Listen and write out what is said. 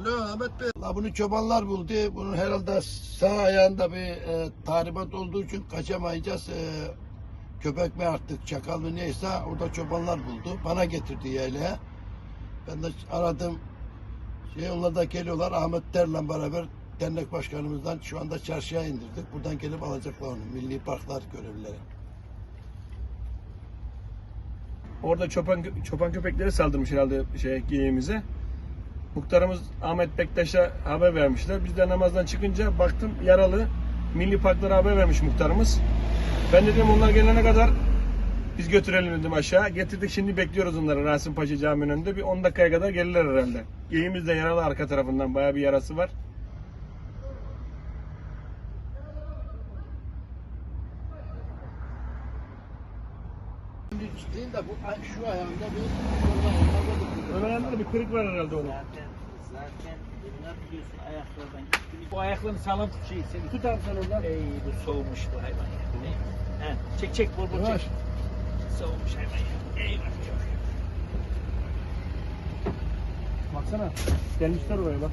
Alo Ahmet Bey. La bunu çobanlar buldu. Bunun herhalde sağ ayağında bir e, tahribat olduğu için kaçamayacağız. E, köpek mi artık çakal mı neyse orada çobanlar buldu. Bana getirdi yaylaya. Ben de aradım. Şey onlar da geliyorlar. Ahmet Der'le beraber dernek başkanımızdan şu anda çarşıya indirdik. Buradan gelip alacaklar onu. Milli Parklar görevlileri. Orada çoban çoban köpekleri saldırmış herhalde şey geyiğimize. Muhtarımız Ahmet Bektaş'a haber vermişler. Biz de namazdan çıkınca baktım yaralı. Milli Parklara haber vermiş muhtarımız. Ben dedim onlar gelene kadar biz götürelim dedim aşağı. Getirdik şimdi bekliyoruz onları Rasim Paşa Camii'nin önünde. Bir 10 dakikaya kadar gelirler herhalde. Geyiğimiz de yaralı arka tarafından. Bayağı bir yarası var. Şimdi değil de bu şu ayağında bir Ön ayağında bir kırık var herhalde onun. Zaten bunlar biliyorsun ayaklardan gittiğini. Bu ayaklarını sağlam tut şeyi seni. Tut abi sen oradan. Ey bu soğumuş bu hayvan ya. He, çek çek bol Yavaş. çek. Soğumuş hayvan ya. Eyvah. Baksana. Gelmişler oraya bak.